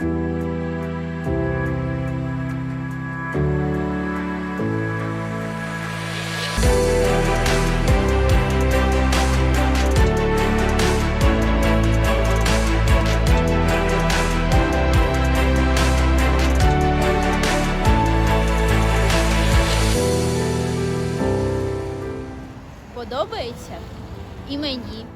Подобається? І мені.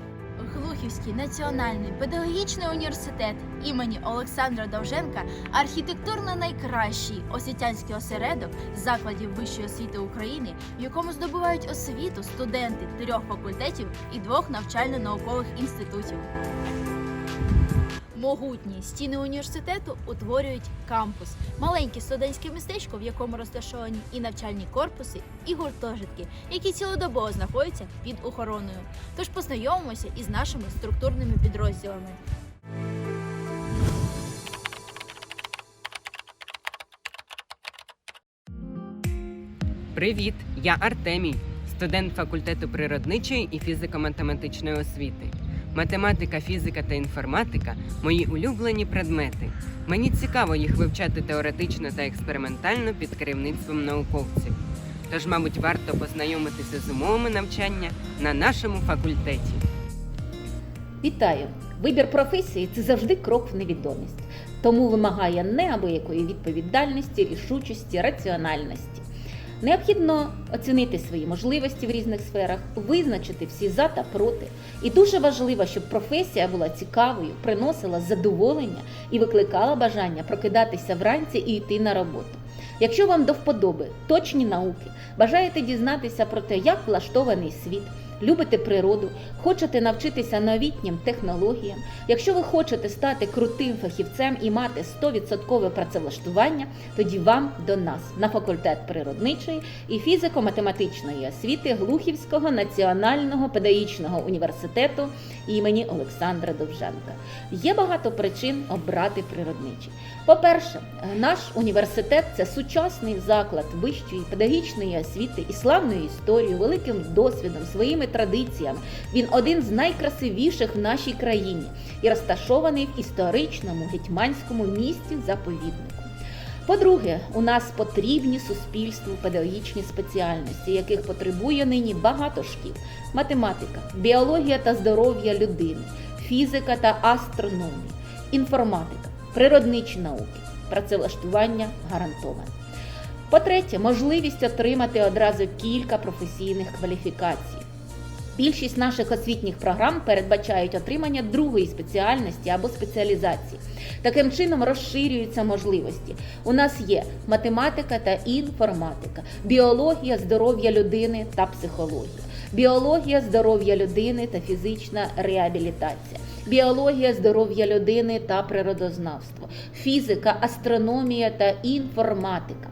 Глухівський національний педагогічний університет імені Олександра Довженка архітектурно найкращий освітянський осередок закладів вищої освіти України, в якому здобувають освіту студенти трьох факультетів і двох навчально-наукових інститутів. Могутні стіни університету утворюють кампус, маленьке студентське містечко, в якому розташовані і навчальні корпуси, і гуртожитки, які цілодобово знаходяться під охороною. Тож познайомимося із нашими структурними підрозділами. Привіт, я Артемій, студент факультету природничої і фізико-математичної освіти. Математика, фізика та інформатика мої улюблені предмети. Мені цікаво їх вивчати теоретично та експериментально під керівництвом науковців. Тож, мабуть, варто познайомитися з умовами навчання на нашому факультеті. Вітаю! Вибір професії це завжди крок в невідомість, тому вимагає неабиякої відповідальності, рішучості, раціональності. Необхідно оцінити свої можливості в різних сферах, визначити всі за та проти. І дуже важливо, щоб професія була цікавою, приносила задоволення і викликала бажання прокидатися вранці і йти на роботу. Якщо вам до вподоби точні науки, бажаєте дізнатися про те, як влаштований світ, любите природу, хочете навчитися новітнім технологіям, якщо ви хочете стати крутим фахівцем і мати 100% працевлаштування, тоді вам до нас на факультет природничої і фізико-математичної освіти Глухівського національного педагогічного університету імені Олександра Довженка. Є багато причин обрати природничий. По-перше, наш університет це сучасний заклад вищої педагогічної освіти і славною історією, великим досвідом, своїми традиціями. Він один з найкрасивіших в нашій країні і розташований в історичному гетьманському місті заповіднику. По-друге, у нас потрібні суспільству педагогічні спеціальності, яких потребує нині багато шкіл: математика, біологія та здоров'я людини, фізика та астрономія, інформатика, природничі науки, працевлаштування гарантоване. По-третє, можливість отримати одразу кілька професійних кваліфікацій. Більшість наших освітніх програм передбачають отримання другої спеціальності або спеціалізації. Таким чином розширюються можливості. У нас є математика та інформатика, біологія, здоров'я людини та психологія, біологія, здоров'я людини та фізична реабілітація, біологія, здоров'я людини та природознавство, фізика, астрономія та інформатика.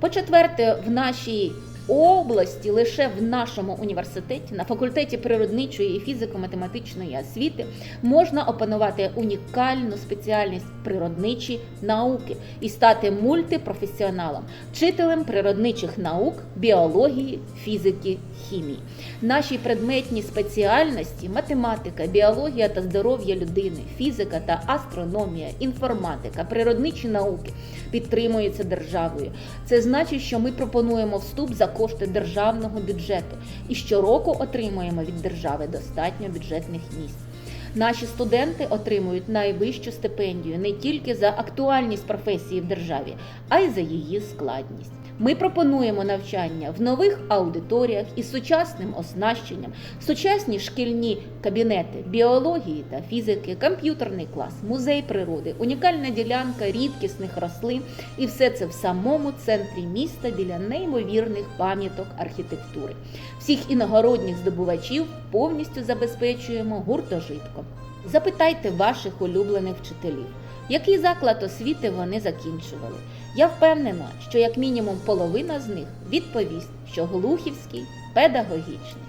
По-четверте, в нашій області лише в нашому університеті на факультеті природничої і фізико-математичної освіти можна опанувати унікальну спеціальність природничі науки і стати мультипрофесіоналом, вчителем природничих наук, біології, фізики, хімії. Наші предметні спеціальності математика, біологія та здоров'я людини, фізика та астрономія, інформатика, природничі науки підтримуються державою. Це значить, що ми пропонуємо вступ за кошти державного бюджету і щороку отримуємо від держави достатньо бюджетних місць. Наші студенти отримують найвищу стипендію не тільки за актуальність професії в державі, а й за її складність. Ми пропонуємо навчання в нових аудиторіях із сучасним оснащенням, сучасні шкільні кабінети біології та фізики, комп'ютерний клас, музей природи, унікальна ділянка рідкісних рослин і все це в самому центрі міста біля неймовірних пам'яток архітектури. Всіх іногородніх здобувачів повністю забезпечуємо гуртожитком. Запитайте ваших улюблених вчителів, який заклад освіти вони закінчували. Я впевнена, що як мінімум половина з них відповість, що Глухівський педагогічний.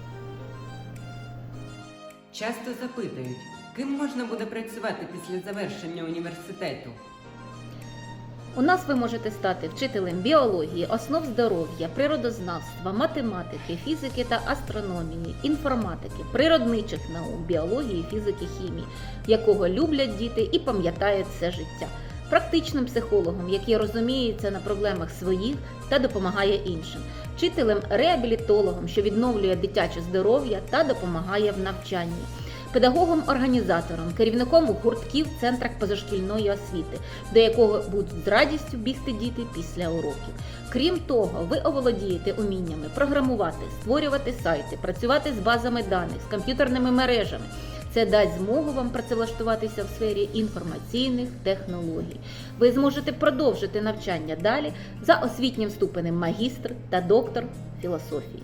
Часто запитують, ким можна буде працювати після завершення університету. У нас ви можете стати вчителем біології, основ здоров'я, природознавства, математики, фізики та астрономії, інформатики, природничих наук, біології, фізики, хімії, якого люблять діти і пам'ятають все життя. практичним психологом, який розуміється на проблемах своїх та допомагає іншим, вчителем-реабілітологом, що відновлює дитяче здоров'я та допомагає в навчанні. Педагогом-організатором, керівником гуртків в центрах позашкільної освіти, до якого будуть з радістю бігти діти після уроків. Крім того, ви оволодієте уміннями програмувати, створювати сайти, працювати з базами даних, з комп'ютерними мережами. Це дасть змогу вам працевлаштуватися в сфері інформаційних технологій. Ви зможете продовжити навчання далі за освітнім ступенем магістр та доктор філософії.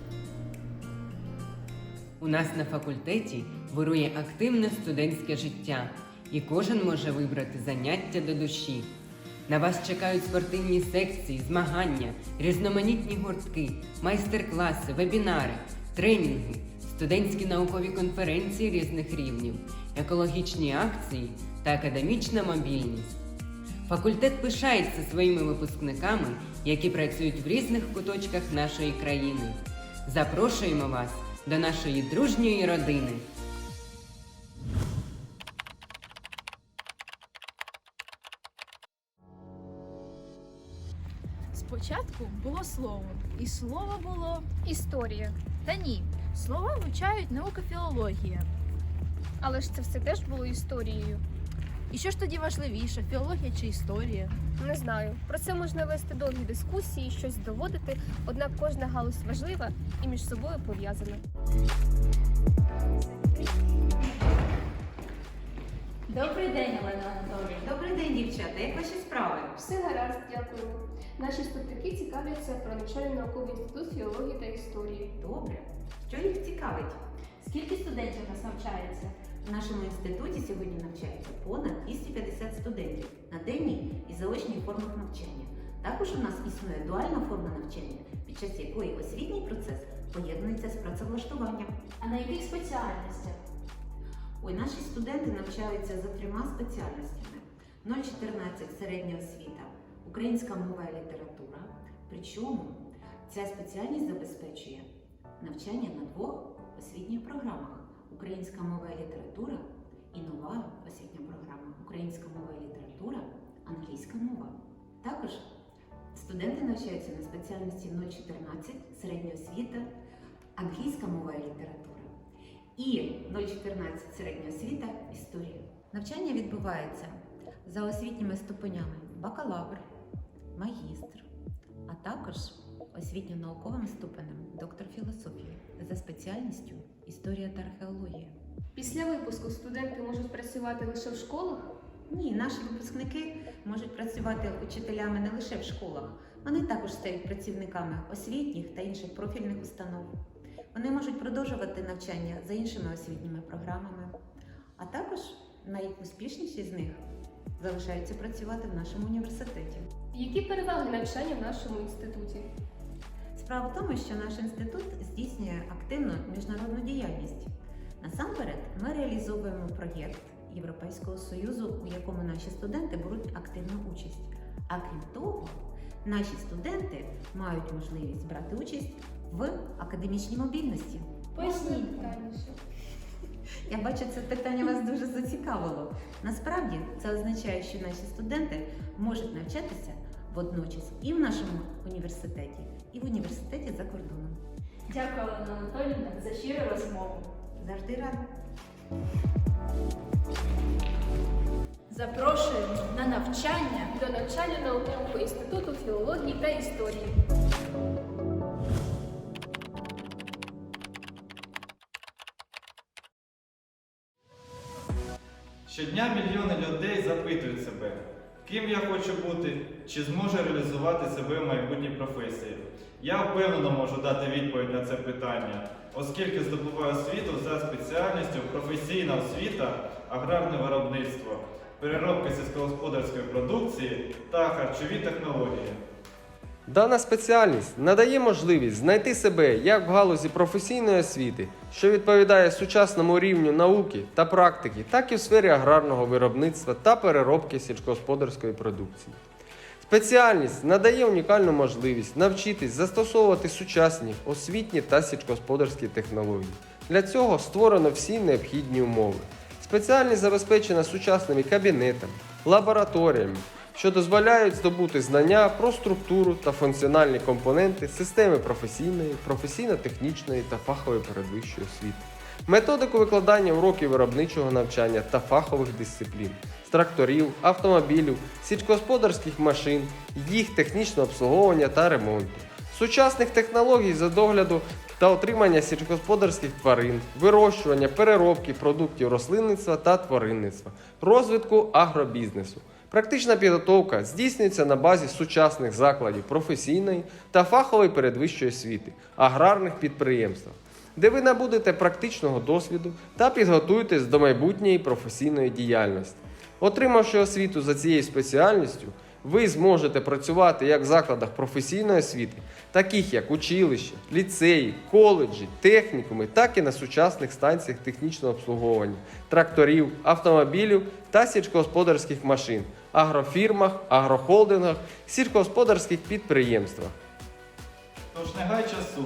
У нас на факультеті вирує активне студентське життя, і кожен може вибрати заняття до душі. На вас чекають спортивні секції, змагання, різноманітні гуртки, майстер-класи, вебінари, тренінги, студентські наукові конференції різних рівнів, екологічні акції та академічна мобільність. Факультет пишається своїми випускниками, які працюють в різних куточках нашої країни. Запрошуємо вас до нашої дружньої родини. Було слово, і слово було. Історія. Та ні, слова вивчають наука філологія. Але ж це все теж було історією. І що ж тоді важливіше, філологія чи історія? Не знаю. Про це можна вести довгі дискусії, щось доводити, однак кожна галузь важлива і між собою пов'язана. Добрий день, Олена Анатоліївна. Добрий день, дівчата. Як ваші справи? Дякуємо. Наші вступники цікавляться про навчально-науковий інститут філології та історії. Добре. Що їх цікавить? Скільки студентів у нас навчається? В нашому інституті сьогодні навчається понад 250 студентів на денній і заочній формах навчання. Також у нас існує дуальна форма навчання, під час якої освітній процес поєднується з працевлаштуванням. А на яких спеціальностях? Ой, наші студенти навчаються за трьома спеціальностями: 014 середня освіта, українська мова і література. Причому ця спеціальність забезпечує навчання на двох освітніх програмах: українська мова і література і нова освітня програма Українська мова і література, англійська мова. Також студенти навчаються на спеціальності 014 середня освіта, англійська мова і література і 014 середня освіта історія. Навчання відбувається за освітніми ступенями бакалавр, магістр, а також освітньо-науковим ступенем доктор філософії за спеціальністю історія та археологія. Після випуску студенти можуть працювати лише в школах. Ні, наші випускники можуть працювати учителями не лише в школах, вони також стають працівниками освітніх та інших профільних установ. Вони можуть продовжувати навчання за іншими освітніми програмами, а також найуспішніші з них залишаються працювати в нашому університеті. Які переваги навчання в нашому інституті? Справа в тому, що наш інститут здійснює активну міжнародну діяльність. Насамперед, ми реалізовуємо проєкт Європейського Союзу, у якому наші студенти беруть активну участь. А крім того, наші студенти мають можливість брати участь в академічній мобільності. Поясніть. Я бачу, це питання вас дуже зацікавило. Насправді це означає, що наші студенти можуть навчатися водночас і в нашому університеті, і в університеті за кордоном. Дякую, Олена Анатоліївна, за щиру розмову. Завжди рада. Запрошуємо на навчання. До навчально-наукового інституту філології та історії. Щодня мільйони людей запитують себе, ким я хочу бути, чи зможу реалізувати себе в майбутній професії. Я впевнено можу дати відповідь на це питання, оскільки здобуваю освіту за спеціальністю професійна освіта, аграрне виробництво, переробка сільськогосподарської продукції та харчові технології. Дана спеціальність надає можливість знайти себе як в галузі професійної освіти, що відповідає сучасному рівню науки та практики, так і в сфері аграрного виробництва та переробки сільськогосподарської продукції. Спеціальність надає унікальну можливість навчитись застосовувати сучасні освітні та сільськогосподарські технології. Для цього створено всі необхідні умови. Спеціальність забезпечена сучасними кабінетами, лабораторіями, що дозволяють здобути знання про структуру та функціональні компоненти системи професійної, професійно-технічної та фахової передвищої освіти, методику викладання уроків виробничого навчання та фахових дисциплін, тракторів, автомобілів, сільськогосподарських машин, їх технічного обслуговування та ремонту, сучасних технологій за догляду та отримання сільськогосподарських тварин, вирощування, переробки продуктів рослинництва та тваринництва, розвитку агробізнесу. Практична підготовка здійснюється на базі сучасних закладів професійної та фахової передвищої освіти, аграрних підприємств, де ви набудете практичного досвіду та підготуєтесь до майбутньої професійної діяльності. Отримавши освіту за цією спеціальністю, ви зможете працювати як в закладах професійної освіти, таких як училища, ліцеї, коледжі, технікуми, так і на сучасних станціях технічного обслуговування, тракторів, автомобілів та сільськогосподарських машин, агрофірмах, агрохолдингах, сільськогосподарських підприємствах. Тож не гай часу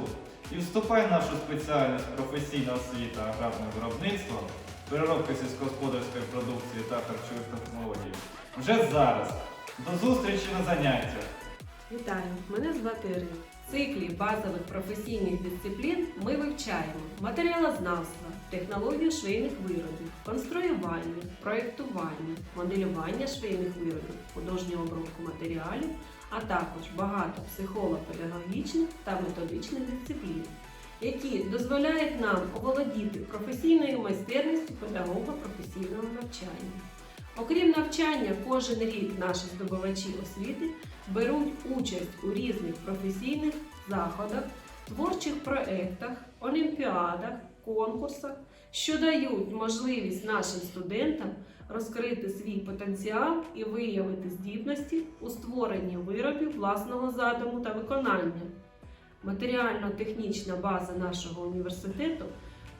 і вступай в нашу спеціальність професійна освіта аграрне виробництво, переробка сільськогосподарської продукції та харчових технологій. Вже зараз. До зустрічі на заняттях! Вітаю, мене звати Ірина. В циклі базових професійних дисциплін ми вивчаємо матеріалознавство, технологію швейних виробів, конструювання, проєктування, моделювання швейних виробів, художню обробку матеріалів, а також багато психолого-педагогічних та методичних дисциплін, які дозволяють нам оволодіти професійною майстерністю педагога професійного навчання. Окрім навчання, кожен рік наші здобувачі освіти беруть участь у різних професійних заходах, творчих проєктах, олімпіадах, конкурсах, що дають можливість нашим студентам розкрити свій потенціал і виявити здібності у створенні виробів власного задуму та виконання. Матеріально-технічна база нашого університету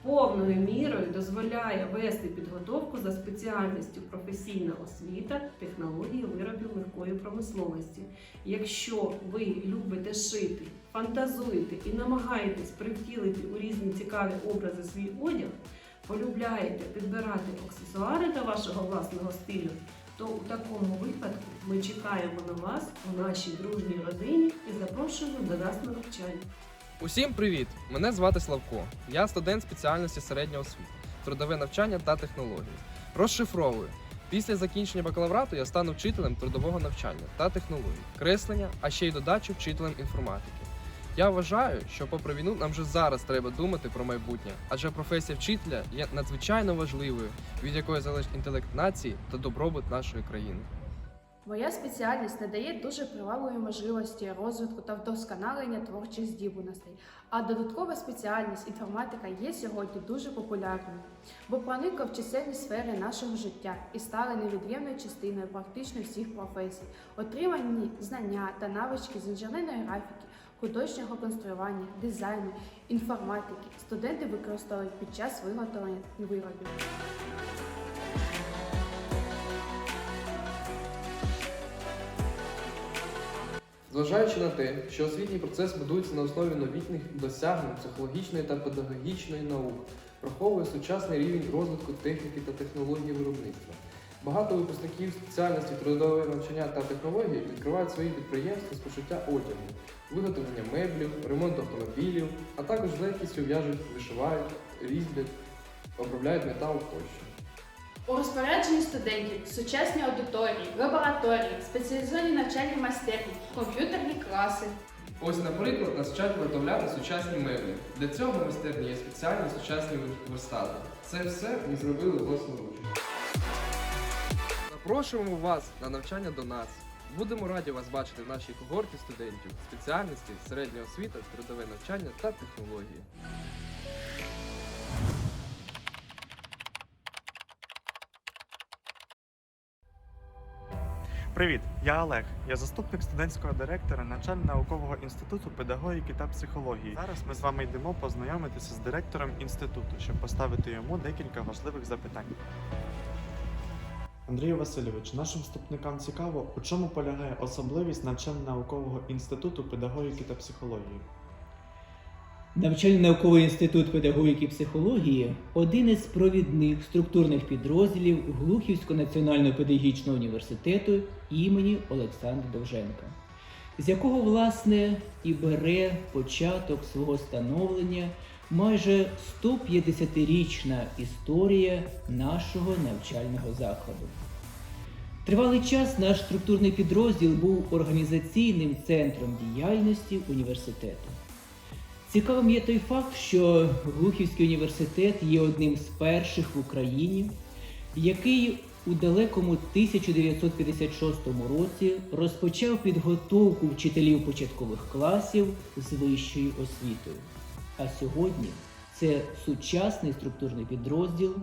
повною мірою дозволяє вести підготовку за спеціальністю професійна освіта, технології виробів легкої промисловості. Якщо ви любите шити, фантазуєте і намагаєтесь привтілити у різні цікаві образи свій одяг, полюбляєте підбирати аксесуари до вашого власного стилю, то у такому випадку ми чекаємо на вас у нашій дружній родині і запрошуємо до нас на навчання. Усім привіт! Мене звати Славко. Я студент спеціальності середньої освіти, трудове навчання та технології. Розшифровую. Після закінчення бакалаврату я стану вчителем трудового навчання та технологій, креслення, а ще й додачу вчителем інформатики. Я вважаю, що попри війну нам вже зараз треба думати про майбутнє, адже професія вчителя є надзвичайно важливою, від якої залежить інтелект нації та добробут нашої країни. Моя спеціальність надає дуже привабливі можливості розвитку та вдосконалення творчих здібностей. А додаткова спеціальність інформатика є сьогодні дуже популярною, бо проникла в чисельні сфери нашого життя і стала невід'ємною частиною практично всіх професій. Отримані знання та навички з інженерної графіки, художнього конструювання, дизайну, інформатики студенти використовують під час виготовлення виробів. Зважаючи на те, що освітній процес будується на основі новітніх досягнень психологічної та педагогічної наук, враховує сучасний рівень розвитку техніки та технології виробництва. Багато випускників спеціальності трудове навчання та технології відкривають свої підприємства з пошиття одягу, виготовлення меблів, ремонту автомобілів, а також з легкістю в'яжуть, вишивають, різьблять, обробляють метал тощо. У розпорядженні студентів сучасні аудиторії, лабораторії, спеціалізовані навчальні майстерні, комп'ютерні класи. Ось, наприклад, нас вчать виготовляти сучасні меблі. Для цього в майстерні є спеціальні сучасні верстати. Це все ми зробили власноруч. Запрошуємо вас на навчання до нас. Будемо раді вас бачити в нашій когорті студентів спеціальності середня освіта, трудове навчання та технології. Привіт, я Олег. Я заступник студентського директора навчально-наукового інституту педагогіки та психології. Зараз ми з вами йдемо познайомитися з директором інституту, щоб поставити йому декілька важливих запитань. Андрію Васильович, нашим вступникам цікаво, у чому полягає особливість навчально-наукового інституту педагогіки та психології. Навчально-науковий інститут педагогіки і психології один із провідних структурних підрозділів Глухівського національного педагогічного університету імені Олександра Довженка, з якого, власне, і бере початок свого становлення майже 150-річна історія нашого навчального закладу. Тривалий час наш структурний підрозділ був організаційним центром діяльності університету. Цікавим є той факт, що Глухівський університет є одним з перших в Україні, який у далекому 1956 році розпочав підготовку вчителів початкових класів з вищою освітою. А сьогодні це сучасний структурний підрозділ,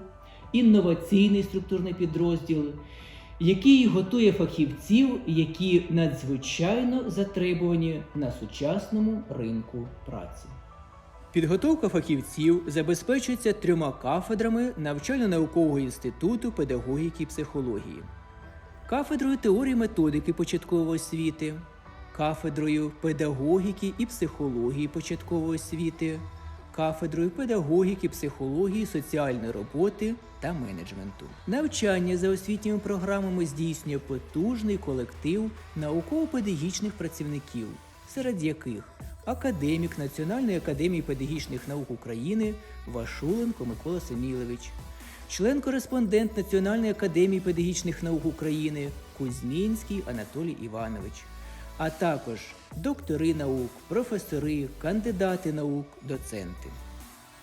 інноваційний структурний підрозділ, який готує фахівців, які надзвичайно затребувані на сучасному ринку праці. Підготовка фахівців забезпечується трьома кафедрами навчально-наукового інституту педагогіки і психології, кафедрою теорії методики початкової освіти, кафедрою педагогіки і психології початкової освіти, кафедрою педагогіки, психології, соціальної роботи та менеджменту. Навчання за освітніми програмами здійснює потужний колектив науково-педагогічних працівників, серед яких академік Національної академії педагогічних наук України Вашуленко Микола Семілович, член-кореспондент Національної академії педагогічних наук України Кузьмінський Анатолій Іванович, а також доктори наук, професори, кандидати наук, доценти.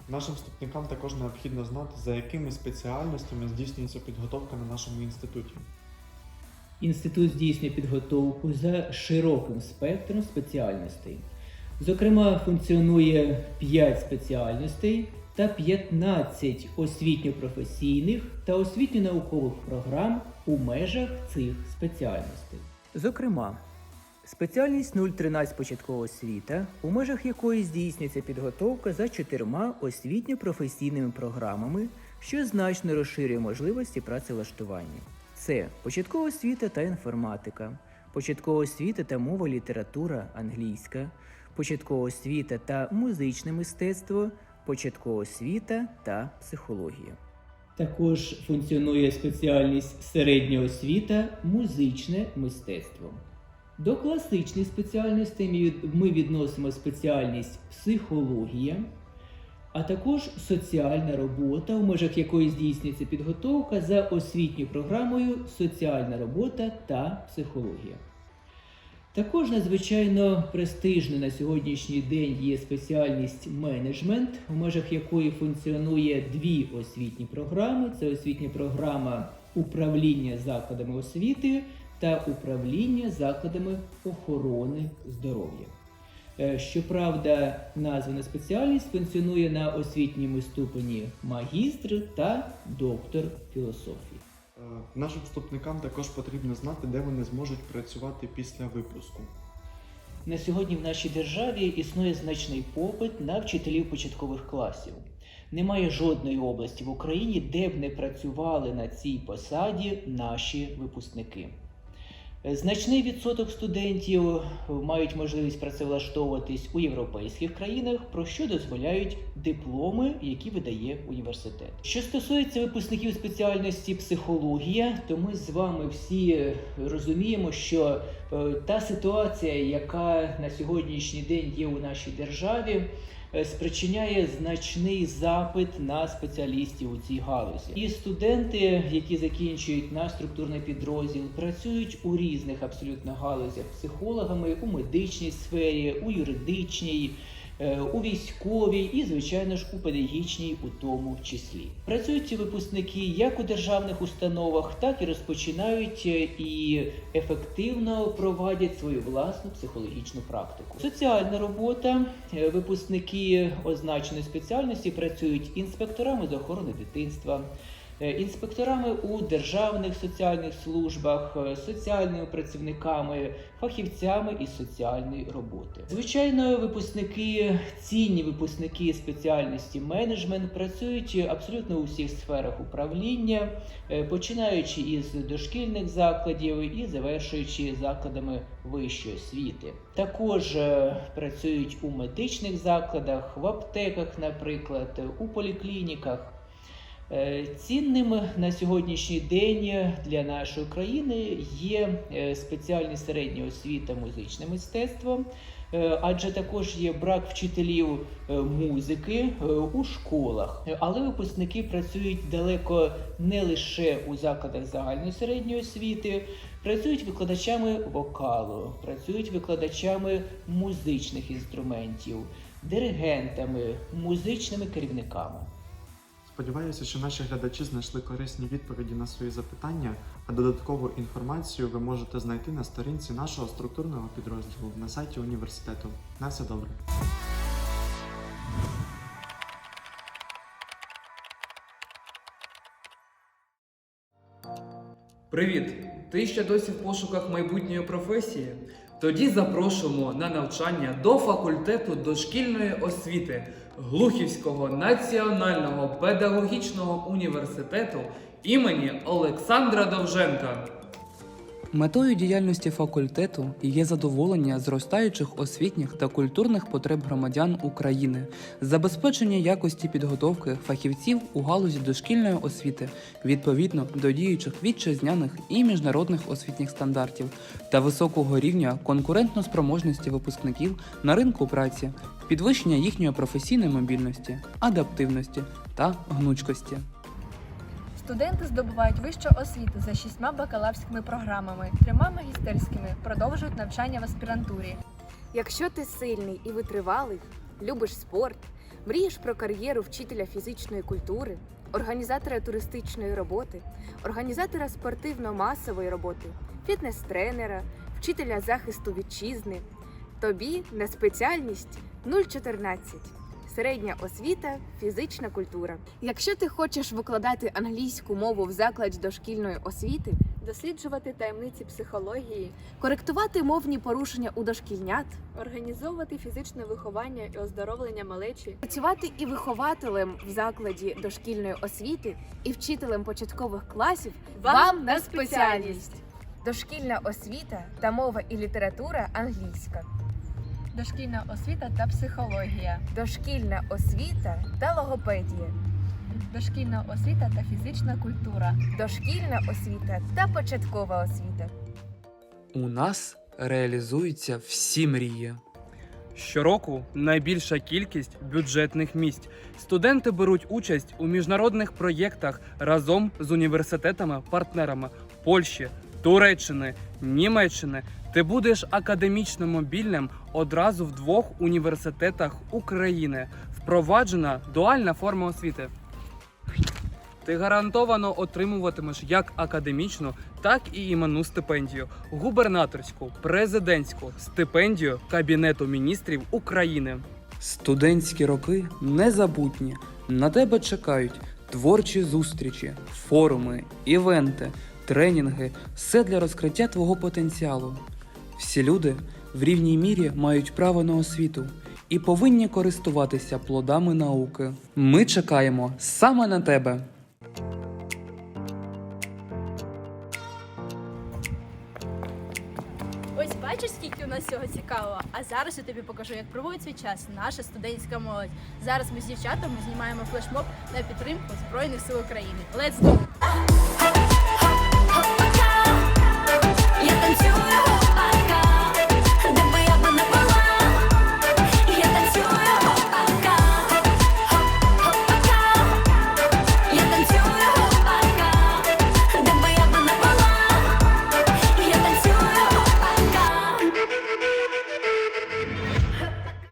Нашим вступникам також необхідно знати, за якими спеціальностями здійснюється підготовка на нашому інституті. Інститут здійснює підготовку за широким спектром спеціальностей. Зокрема, функціонує 5 спеціальностей та 15 освітньо-професійних та освітньо-наукових програм у межах цих спеціальностей. Зокрема, спеціальність 013 початкова освіта, у межах якої здійснюється підготовка за чотирма освітньо-професійними програмами, що значно розширює можливості працевлаштування. Це початкова освіта та інформатика, початкова освіта та мова література англійська, початкова освіта та музичне мистецтво, початкова освіта та психологія. Також функціонує спеціальність середня освіта, музичне мистецтво. До класичних спеціальностей ми відносимо спеціальність психологія, а також соціальна робота, у межах якої здійснюється підготовка за освітньою програмою соціальна робота та психологія. Також надзвичайно престижною на сьогоднішній день є спеціальність менеджмент, у межах якої функціонує дві освітні програми: це освітня програма управління закладами освіти та управління закладами охорони здоров'я. Е, Щоправда, названа спеціальність функціонує на освітньому ступені магістр та доктор філософії. Е, Нашим вступникам також потрібно знати, де вони зможуть працювати після випуску. На сьогодні в нашій державі існує значний попит на вчителів початкових класів. Немає жодної області в Україні, де б не працювали на цій посаді наші випускники. Е, Значний відсоток студентів мають можливість працевлаштовуватись у європейських країнах, про що дозволяють дипломи, які видає університет. Що стосується випускників спеціальності психологія, то ми з вами всі розуміємо, що е, та ситуація, яка на сьогоднішній день є у нашій державі, е, спричиняє значний запит на спеціалістів у цій галузі. І студенти, які закінчують наш структурний підрозділ, працюють у різних абсолютно галузях психологами у медичній сфері, у юридичній. Е, У військовій і, звичайно ж, у педагогічній у тому числі працюють ці випускники як у державних установах, так і розпочинають е, і ефективно проводять свою власну психологічну практику. Соціальна робота. Е, Випускники означеної спеціальності працюють інспекторами з охорони дитинства, інспекторами у державних соціальних службах, е, соціальними працівниками, фахівцями із соціальної роботи. Звичайно, випускники, цінні випускники спеціальності менеджмент працюють абсолютно у всіх сферах управління, е, починаючи із дошкільних закладів і завершуючи закладами вищої освіти. Також е, працюють у медичних закладах, в аптеках, наприклад, у поліклініках. Е, Цінним на сьогоднішній день для нашої країни є е, спеціальні середня освіта музичне мистецтво, е, адже також є брак вчителів музики у школах. Але випускники працюють далеко не лише у закладах загальної середньої освіти, працюють викладачами вокалу, працюють викладачами музичних інструментів, диригентами, музичними керівниками. Сподіваюся, що наші глядачі знайшли корисні відповіді на свої запитання, а додаткову інформацію ви можете знайти на сторінці нашого структурного підрозділу на сайті університету. На все добре. Привіт! Ти ще досі в пошуках майбутньої професії? Тоді запрошуємо на навчання до факультету дошкільної освіти Глухівського національного педагогічного університету імені Олександра Довженка. Метою діяльності факультету є задоволення зростаючих освітніх та культурних потреб громадян України, забезпечення якості підготовки фахівців у галузі дошкільної освіти відповідно до діючих вітчизняних і міжнародних освітніх стандартів та високого рівня конкурентноспроможності випускників на ринку праці, підвищення їхньої професійної мобільності, адаптивності та гнучкості. Студенти здобувають вищу освіту за шістьма бакалаврськими програмами, трьома магістерськими, продовжують навчання в аспірантурі. Якщо ти сильний і витривалий, любиш спорт, мрієш про кар'єру вчителя фізичної культури, організатора туристичної роботи, організатора спортивно-масової роботи, фітнес-тренера, вчителя захисту вітчизни, тобі на спеціальність 014. Середня освіта, фізична культура. Якщо ти хочеш викладати англійську мову в закладі дошкільної освіти, досліджувати таємниці психології, коректувати мовні порушення у дошкільнят, організовувати фізичне виховання і оздоровлення малечі, працювати і вихователем в закладі дошкільної освіти, і вчителем початкових класів вам на спеціальність. Дошкільна освіта та мова і література англійська. Дошкільна освіта та психологія, Дошкільна освіта та логопедія. дошкільна освіта та фізична культура. Дошкільна освіта та початкова освіта. У нас реалізуються всі мрії. Щороку найбільша кількість бюджетних місць. Студенти беруть участь у міжнародних проєктах разом з університетами-партнерами Польщі, Туреччини, Німеччини. Ти будеш академічно мобільним одразу в двох університетах України. Впроваджена дуальна форма освіти. Ти гарантовано отримуватимеш як академічну, так і іменну стипендію, губернаторську, президентську стипендію Кабінету міністрів України. Студентські роки незабутні. На тебе чекають творчі зустрічі, форуми, івенти, тренінги все для розкриття твого потенціалу. Всі люди в рівній мірі мають право на освіту і повинні користуватися плодами науки. Ми чекаємо саме на тебе. Ось бачиш, скільки у нас всього цікавого. А зараз я тобі покажу, як проводить свій час наша студентська молодь. Зараз ми з дівчатами знімаємо флешмоб на підтримку Збройних сил України. Let's go! Я танцюю